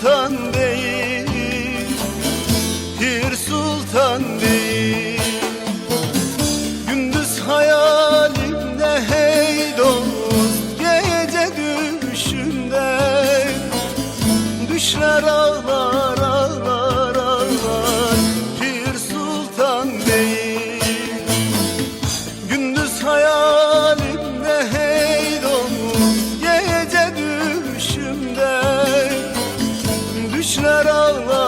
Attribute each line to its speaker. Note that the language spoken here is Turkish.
Speaker 1: Sultan değil Pir Sultan değil. Gündüz hayalimde hey dost Gece düşümde. Düşler ağır Düşler ağlar